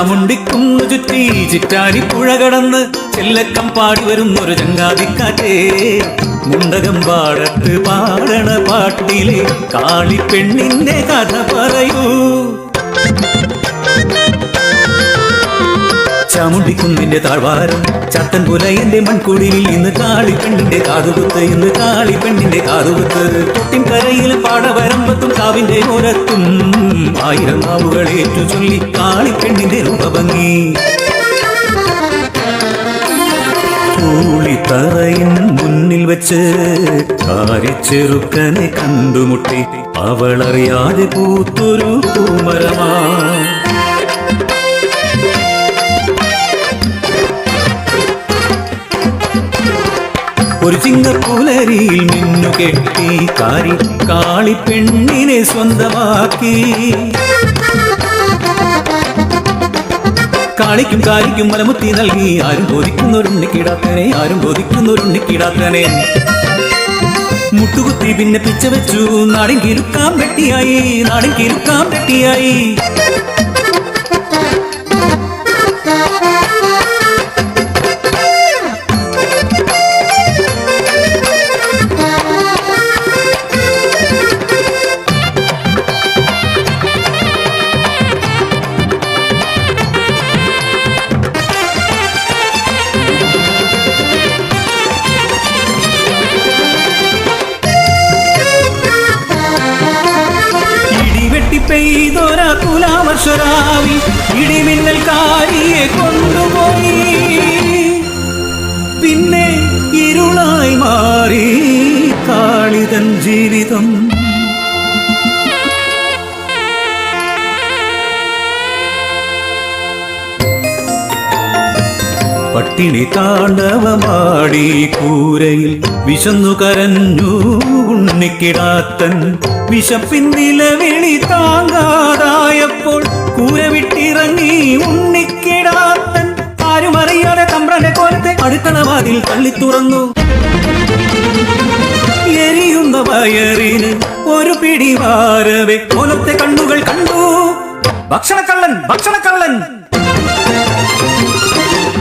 ചാമുണ്ടിക്കുന്നു ചുറ്റി ചിറ്റാരി പുഴ കടന്ന് ചെല്ലക്കം പാടി വരുന്നൊരു ചങ്കാതിക്കാറ്റേ. മുണ്ടകം പാടത്ത് പാടണ പാട്ടിലെ കാളിപ്പെണ്ണിന്റെ കഥ പറയൂ. ചാമുണ്ടിക്കുന്നിന്റെ താഴ്വാരം. ചത്തൻ പുലയന്റെ മൺകുടിലിൽ ഇന്ന് കാളിപ്പെണ്ണിന്റെ കാതുകുത്ത് ഇന്ന് കാളിപ്പെണ്ണിന്റെ കാതുകുത്ത്. തൊട്ടിൻ കരയിൽ പാടവരമ്പത്തും കാവിന്റെ ഓരത്തും ആയിരം കാവുകൾ ഏറ്റു ചൊല്ലി കാളിപ്പെണ്ണിന്റെ രൂപഭംഗി. മുന്നിൽ വെച്ച് കാരിച്ചെറുക്കനെ കണ്ടുമുട്ടി. അവളറിയാതെ പൂത്തൊരു പൂമരമാ. ചിങ്ങപ്പുലരിയിൽ നിന്നു കെട്ടി കാരി കാളി പെണ്ണിനെ സ്വന്തമാക്കി. കാളിക്കും കാലിക്കും മലമുത്തി നൽകി. ആരും ബോധിക്കുന്നൊരുണ്ണിക്കിടാത്തനെ ആരും ബോധിക്കുന്നൊരുണ്ണിക്കിടാത്തനെ മുട്ടുകുത്തി പിന്നെ പിച്ച വെച്ചു. നാടിൻ കിരുക്കാൻ വെട്ടിയായി നാടിൻ കിരുക്കാൻ വെട്ടിയായി. പെയ്തൊര തുലാവർഷരാവി ഇടിമിന്നൽ കാരിയെ കൊണ്ടുപോയി. പിന്നെ ഇരുളായി മാറി കാളിതൻ ജീവിതം പട്ടിണി താണ്ഡവമാടി കൂരയിൽ വിശന്നു കരഞ്ഞു ഉണ്ണിക്കിടാത്തൻ വിശപ്പിൻ നിലവിളി താങ്കാതായപ്പോൾ കൂര വിട്ടിറങ്ങി ഉണ്ണിക്കിടാത്തൻ. ആരും അറിയാതെ തമ്പ്രന്റെ കോലത്തെ അടുക്കളവാതിൽ തള്ളി തുറന്നു. എരിയുന്ന വയറിന് ഒരു പിടി വാരവേ കോലത്തെ കണ്ണുകൾ കണ്ടു. ഭക്ഷണക്കള്ളൻ ഭക്ഷണക്കള്ളൻ.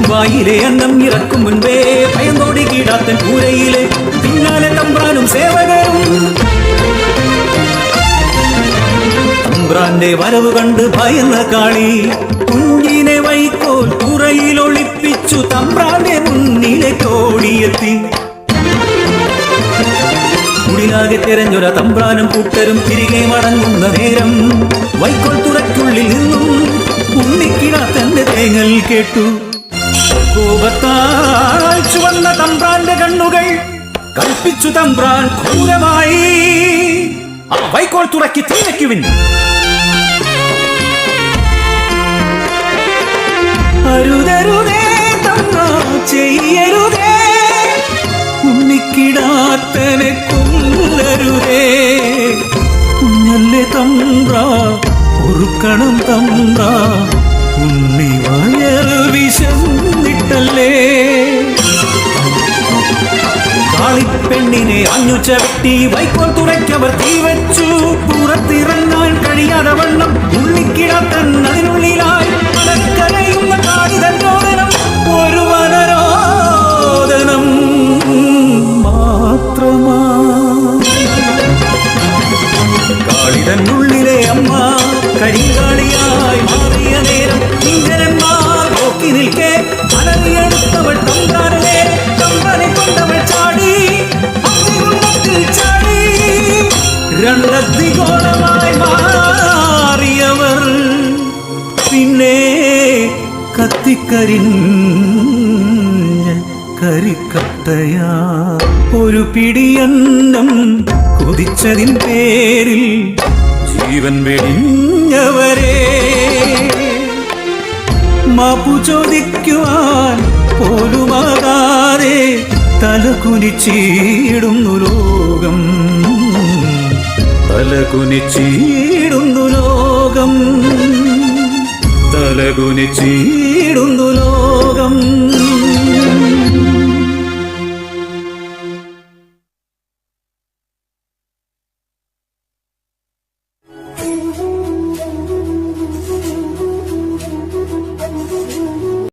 വായിലെ അന്നം ഇറക്കും മുൻപേ ഭയന്നോടി കീടാത്തൻ കൂരയിലെ പിന്നാലെ തമ്പ്രാനും സേവകരും. തമ്പ്രാന്റെ വരവ് കണ്ട് ഭയന്ന കാളി കുഞ്ഞിനെ വൈക്കോൽ കുറയിൽ ഒളിപ്പിച്ചു തമ്പ്രാന്റെ മുന്നിലെ കോടിയെത്തി കുടിലാകെ തെരഞ്ഞൊര തമ്പ്രാനും കൂട്ടരും തിരികെ മടങ്ങുന്ന നേരം വൈക്കോൽ തുറയ്ക്കുള്ളിൽ നിന്നും ഉണ്ണിക്കിടാത്തന്റെ തേങ്ങൽ കേട്ടു. കോപത്താൽ ചുവന്ന തമ്പ്രാന്റെ കണ്ണുകൾ കൽപ്പിച്ചു തമ്പ്രാൻ ക്രൂരമായി. ആ വൈക്കോൽ തുറക്കി തീവയ്ക്കുവിൻ അരുതരുതേ തമ്പ്രാ ചെയ്യരുതേ. ഉണ്ണിക്കിടാത്തനെ കൊല്ലരുതേ. കുഞ്ഞല്ലേ തമ്പ്ര പൊറുക്കണം തമ്പ്ര. ഉണ്ണി വിശന്നിട്ടല്ലേ കാളിപ്പെണ്ണിനെ അഞ്ഞു ചവിട്ടി വൈക്കോൽ തുറയ്ക്കവർ തീവച്ചു പുറത്തിറങ്ങാൻ കഴിയാതെ വണ്ണം ഉള്ളിക്കിടത്തൻ അതിനുള്ളിലായി. കരയുന്ന കാടിതന്നോദനം ഒരു சாடி മാറിയവർ പിന്നെ കത്തിക്കരിഞ്ഞ കരിക്കട്ടയാ. ഒരു പിടിയന്നം കൊതിച്ചതിൻ പേരിൽ ജീവൻ വെടിഞ്ഞവരെ. മാപ്പു ചോദിക്കുവാൻ പോലുമാകാതെ തലകുനിച്ചിടുന്നു ലോകം. തലകുനിച്ചിടുന്നു ലോകം. തലകുനിച്ചിടുന്നു ലോകം.